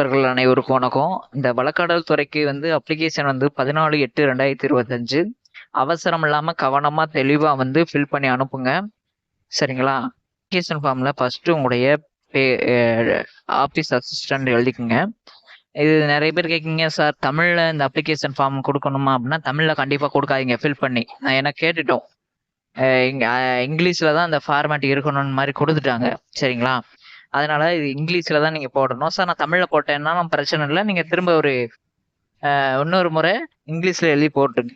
நண்பர்கள் அனைவருக்கும் வணக்கம். இந்த வழக்காடல் துறைக்கு வந்து அப்ளிகேஷன் வந்து பதினாலு எட்டு ரெண்டாயிரத்தி இருபத்தஞ்சு. அவசரம் இல்லாமல் கவனமாக தெளிவாக வந்து ஃபில் பண்ணி அனுப்புங்க. சரிங்களா? அப்ளிகேஷன் ஃபார்மில் ஃபஸ்ட்டு உங்களுடைய பே ஆஃபீஸ் அசிஸ்டன்ட் எழுதிக்குங்க. இது நிறைய பேர் கேட்குங்க சார் தமிழில் இந்த அப்ளிகேஷன் ஃபார்ம் கொடுக்கணுமா? அப்படின்னா தமிழில் கண்டிப்பாக கொடுக்காதீங்க ஃபில் பண்ணி. நான் ஏன்னா கேட்டுட்டோம். இங்கிலீஷில் தான் அந்த ஃபார்மேட் இருக்கணும்னு மாதிரி கொடுத்துட்டாங்க. சரிங்களா? அதனால இது இங்கிலீஷில் தான் நீங்கள் போடணும். சார் நான் தமிழில் போட்டேன்னாலும் பிரச்சனை இல்லை. நீங்கள் திரும்ப ஒரு இன்னொரு முறை இங்கிலீஷில் எழுதி போட்டுருங்க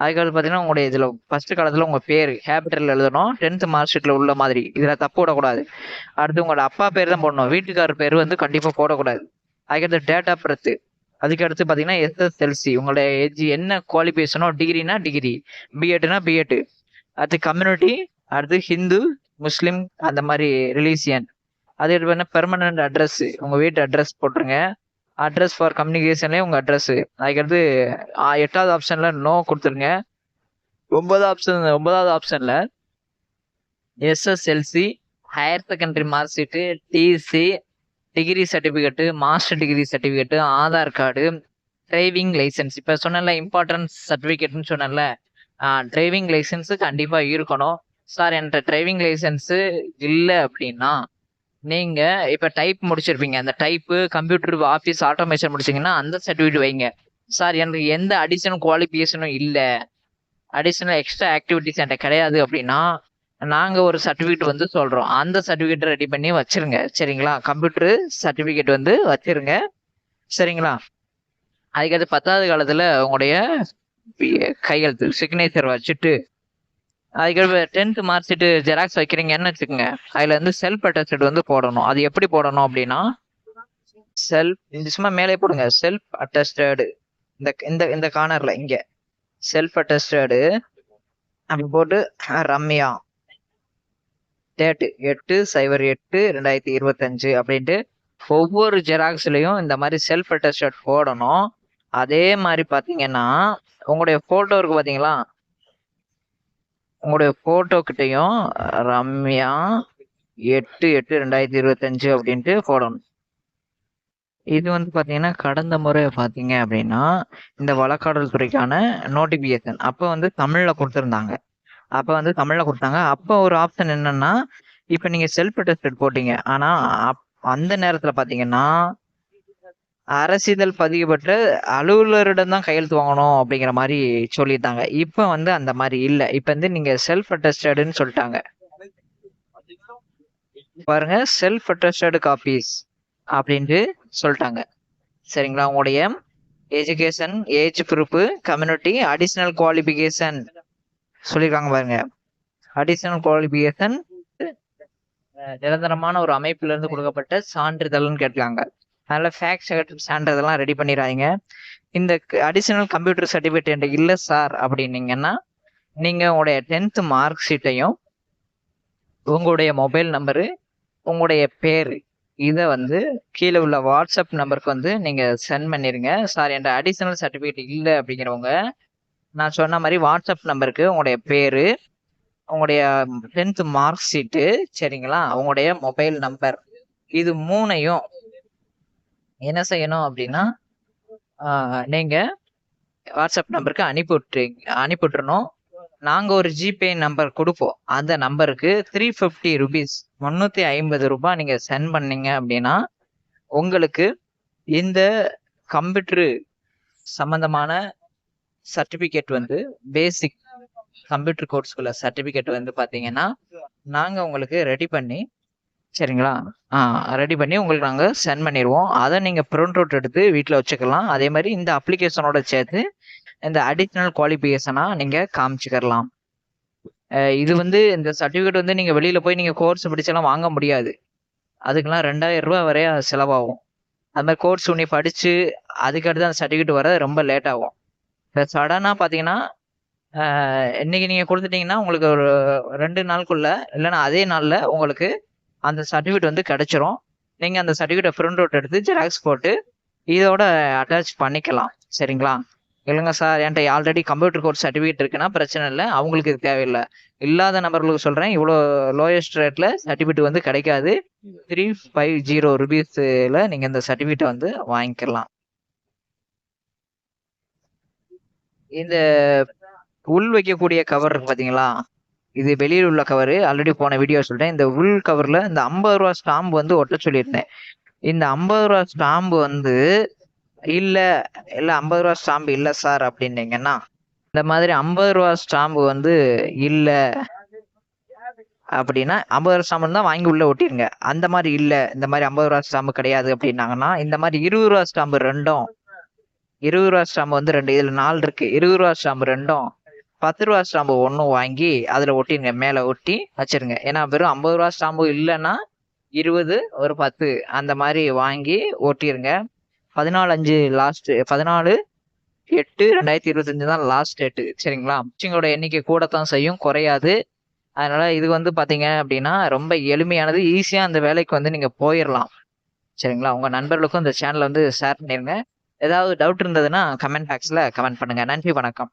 அதுக்கடுத்து பார்த்தீங்கன்னா உங்களுடைய இதில் ஃபஸ்ட்டு காலத்தில் உங்கள் பேர் ஹேபிட்டல் எழுதணும். டென்த்து மார்க் ஷீட்டில் உள்ள மாதிரி. இதில் தப்பு விடக்கூடாது. அடுத்து உங்களோட அப்பா பேர் தான் போடணும். வீட்டுக்காரர் பேர் வந்து கண்டிப்பாக போடக்கூடாது. அதுக்கடுத்து டேட் ஆஃப் பர்த் அதுக்கு அடுத்து பார்த்தீங்கன்னா எஸ்எஸ்எல்சி உங்களுடைய ஏஜ் என்ன குவாலிஃபிகேஷனோ டிகிரினா டிகிரி பிஎட்னா பிஎட் அடுத்து கம்யூனிட்டி அடுத்து ஹிந்து முஸ்லீம் அந்த மாதிரி ரிலீசியன் அது பண்ண பெர்மனன்ட் அட்ரஸ் உங்கள் வீட்டு அட்ரஸ் போட்டுருங்க. அட்ரஸ் ஃபார் கம்யூனிகேஷன்லேயே உங்கள் அட்ரஸ் அதுக்கடுத்து எட்டாவது ஆப்ஷனில் நோ கொடுத்துருங்க. ஒன்பதாவது ஆப்ஷன் ஒன்பதாவது ஆப்ஷனில் SSLC higher secondary mark sheet TC degree certificate master degree certificate Aadhaar card driving licence இப்போ சொன்னல இம்பார்ட்டன்ஸ் சர்டிஃபிகேட்னு சொன்னல டிரைவிங் லைசன்ஸு கண்டிப்பாக இருக்கணும். சார் என்கிட்ட டிரைவிங் லைசன்ஸு இல்லை அப்படின்னா நீங்கள் இப்போ டைப் முடிச்சிருப்பீங்க. அந்த டைப்பு கம்ப்யூட்டர் ஆஃபீஸ் ஆட்டோமேஷன் முடிச்சிங்கன்னா அந்த சர்டிஃபிகேட் வைங்க. சார் எனக்கு எந்த அடிஷனல் குவாலிஃபிகேஷனும் இல்லை. அடிஷனல் எக்ஸ்ட்ரா ஆக்டிவிட்டிஸ் என்கிட்ட கிடையாது அப்படின்னா நாங்கள் ஒரு சர்டிஃபிகேட் வந்து சொல்கிறோம் அந்த சர்டிஃபிகேட் ரெடி பண்ணி வச்சுருங்க. சரிங்களா? கம்ப்யூட்டர் சர்டிஃபிகேட் வந்து வச்சிருங்க. சரிங்களா? அதுக்கடுத்து பத்தாவது காலத்தில் உங்களுடைய பி- கையெழுத்து சிக்னேச்சர் வச்சுட்டு அதுக்கு டென்த் மார்க் ஷீட் ஜெராக்ஸ் வைக்கிறீங்கன்னு வச்சுக்கோங்க. அதுல வந்து செல்ஃப் அட்டஸ்டட் வந்து போடணும். அது எப்படி போடணும் அப்படின்னா செல்ஃப் இந்த சும்மா மேலே போடுங்க. செல்ஃப் அட்டஸ்டடு இந்த இந்த இந்த கார்னர்ல இங்கே. செல்ஃப் அட்டஸ்டடு அப்படி போட்டு ரம்யா. டேட்டு எட்டு சைபர் எட்டு ரெண்டாயிரத்தி இருபத்தஞ்சு அப்படின்ட்டு ஒவ்வொரு ஜெராக்ஸ்லையும் இந்த மாதிரி செல்ஃப் அட்டஸ்டட் போடணும். அதே மாதிரி பார்த்தீங்கன்னா உங்களுடைய ஃபோட்டோ இருக்கு பார்த்தீங்களா உங்களுடைய போட்டோ கிட்டையும் ரம்யா எட்டு எட்டு ரெண்டாயிரத்தி இருபத்தஞ்சு அப்படின்ட்டு போடணும். இது வந்து பார்த்தீங்கன்னா கடந்த முறை பார்த்தீங்க அப்படின்னா இந்த வழக்காடல் துறைக்கான நோட்டிஃபிகேஷன் அப்போ வந்து தமிழில் கொடுத்துருந்தாங்க. அப்போ வந்து தமிழில் கொடுத்தாங்க. அப்போ ஒரு ஆப்ஷன் என்னன்னா இப்போ நீங்கள் செல்ஃப் அட்டஸ்டட் போட்டீங்க. ஆனால் அப் அந்த நேரத்தில் பார்த்தீங்கன்னா அரசிதழ் பதிவுபட்ட அலுவலரிடம் தான் கையெழுத்து வாங்கணும் அப்படிங்கிற மாதிரி சொல்லிட்டாங்க இப்போ வந்து அந்த மாதிரி இல்லை. இப்போ வந்து நீங்கள் செல்ஃப் அட்டஸ்டடுன்னு சொல்லிட்டாங்க. பாருங்க செல்ஃப் அட்டஸ்டடு காப்பீஸ் அப்படின்ட்டு சொல்லிட்டாங்க. சரிங்களா? உங்களுடைய education age proof community additional qualification சொல்லியிருக்காங்க பாருங்க. அடிஷ்னல் குவாலிஃபிகேஷன் நிரந்தரமான ஒரு அமைப்பிலிருந்து கொடுக்கப்பட்ட சான்றிதழ்னு கேட்டிருக்காங்க. அதனால் ஃபேக்ட் சான்றதெல்லாம் ரெடி பண்ணிடாதீங்க. இந்த அடிஷனல் கம்ப்யூட்டர் சர்டிஃபிகேட் என்கிட்ட இல்லை சார் அப்படின்னீங்கன்னா நீங்கள் உங்களுடைய டென்த்து மார்க் ஷீட்டையும் உங்களுடைய மொபைல் நம்பரு உங்களுடைய பேர் இதை வந்து கீழே உள்ள வாட்ஸ்அப் நம்பருக்கு வந்து நீங்கள் சென்ட் பண்ணிடுங்க சார் என்கிட்ட அடிஷனல் சர்டிஃபிகேட் இல்லை அப்படிங்கிறவங்க நான் சொன்ன மாதிரி வாட்ஸ்அப் நம்பருக்கு உங்களுடைய பேர் உங்களுடைய டென்த்து மார்க் ஷீட்டு சரிங்களா? உங்களுடைய மொபைல் நம்பர் இது மூணையும் என்ன செய்யணும் அப்படின்னா நீங்கள் நீங்க வாட்ஸ்அப் நம்பருக்கு அனுப்பி விட்டு அனுப்பி விட்டுறணும் நாங்கள் ஒரு ஜிபே நம்பர் கொடுப்போம். அந்த நம்பருக்கு த்ரீ ஃபிஃப்டி ருபீஸ் முந்நூற்றி ஐம்பது ரூபாய் நீங்கள் சென்ட் பண்ணீங்க அப்படின்னா உங்களுக்கு இந்த கம்ப்யூட்டரு சம்மந்தமான சர்டிஃபிகேட் வந்து பேசிக் கம்ப்யூட்டர் கோர்ஸ்குள்ள சர்டிஃபிகேட் வந்து பார்த்தீங்கன்னா நாங்கள் உங்களுக்கு ரெடி பண்ணி சரிங்களா? ஆ ரெடி பண்ணி உங்களுக்கு நாங்கள் சென்ட் பண்ணிடுவோம் அதை நீங்கள் பிரிண்ட் அவுட் எடுத்து வீட்டில் வச்சுக்கலாம். அதே மாதிரி இந்த அப்ளிகேஷனோட சேர்த்து இந்த அடிஷ்னல் குவாலிஃபிகேஷனாக நீங்கள் காமிச்சிக்கிறலாம் இது வந்து இந்த சர்டிஃபிகேட் வந்து நீங்கள் வெளியில் போய் நீங்கள் கோர்ஸ் படிச்செல்லாம் வாங்க முடியாது. அதுக்கெல்லாம் ரெண்டாயிரம் ரூபா வரைய செலவாகும். அது மாதிரி கோர்ஸ் உன்னி படித்து அதுக்கடுத்து அந்த சர்டிஃபிகேட் வர ரொம்ப லேட் ஆகும். இப்போ சடனாக பார்த்தீங்கன்னா இன்றைக்கி நீங்கள் கொடுத்துட்டீங்கன்னா உங்களுக்கு ஒரு ரெண்டு நாளுக்குள்ளே இல்லைன்னா அதே நாளில் உங்களுக்கு அந்த சர்டிஃபிகேட் வந்து கிடைச்சிரும். நீங்கள் அந்த சர்டிஃபிகேட்டை பிரிண்ட் அவுட் எடுத்து ஜெராக்ஸ் போட்டு இதோட அட்டாச் பண்ணிக்கலாம். சரிங்களா? இல்லைங்க சார் என்கிட்ட ஆல்ரெடி கம்ப்யூட்டர் கோர்ஸ் சர்டிஃபிகேட் இருக்குன்னா பிரச்சனை இல்லை. அவங்களுக்கு இது தேவையில்லை. இல்லாத நபர்களுக்கு சொல்கிறேன் இவ்வளோ லோயஸ்ட் ரேட்டில் சர்டிஃபிகேட் வந்து கிடைக்காது. த்ரீ ஃபைவ் ஜீரோ ருபீஸில் நீங்கள் இந்த சர்டிஃபிகேட்டை வந்து வாங்கிக்கலாம். இந்த உள் வைக்கக்கூடிய கவர் இருக்கு பார்த்தீங்களா இது வெளியில் உள்ள கவர் ஆல்ரெடி போன வீடியோ சொல்லிட்டேன் இந்த உள் கவரில் இந்த ஐம்பது ரூபா ஸ்டாம்பு வந்து ஒட்ட சொல்லியிருந்தேன். இந்த ஐம்பது ரூபா ஸ்டாம்பு வந்து இல்லை இல்லை ஐம்பது ரூபா ஸ்டாம்பு இல்லை சார் அப்படின்னீங்கன்னா இந்த மாதிரி ஐம்பது ரூபா ஸ்டாம்பு வந்து இல்லை அப்படின்னா ஐம்பது ரூபா ஸ்டாம்பு தான் வாங்கி உள்ளே ஒட்டிருங்க. அந்த மாதிரி இல்லை இந்த மாதிரி ஐம்பது ரூபா ஸ்டாம்பு கிடையாது அப்படின்னாங்கன்னா இந்த மாதிரி இருபது ரூபா ஸ்டாம்பு ரெண்டும் இருபது ரூபா ஸ்டாம்பு வந்து ரெண்டு இதில் நாலு இருக்கு. இருபது ரூபா ஸ்டாம்பு ரெண்டும் பத்து ரூபா ஸ்டாம்பு ஒன்றும் வாங்கி அதில் ஒட்டிடுங்க மேலே ஒட்டி வச்சிருங்க. ஏன்னா வெறும் ஐம்பது ரூபா ஸ்டாம்பு இல்லைன்னா இருபது ஒரு பத்து அந்த மாதிரி வாங்கி ஒட்டிடுங்க பதினாலு அஞ்சு லாஸ்ட்டு பதினாலு எட்டு ரெண்டாயிரத்தி இருபத்தஞ்சு தான் லாஸ்ட் டேட்டு சரிங்களா? உங்களோட எண்ணிக்கை கூடத்தான் செய்யும் குறையாது. அதனால இது வந்து பார்த்தீங்க அப்படின்னா ரொம்ப எளிமையானது ஈஸியாக அந்த வேலைக்கு வந்து நீங்கள் போயிடலாம் சரிங்களா? உங்கள் நண்பர்களுக்கும் இந்த சேனலை வந்து ஷேர் பண்ணிருங்க. ஏதாவது டவுட் இருந்ததுன்னா கமெண்ட் பாக்ஸில் கமெண்ட் பண்ணுங்க. நன்றி வணக்கம்.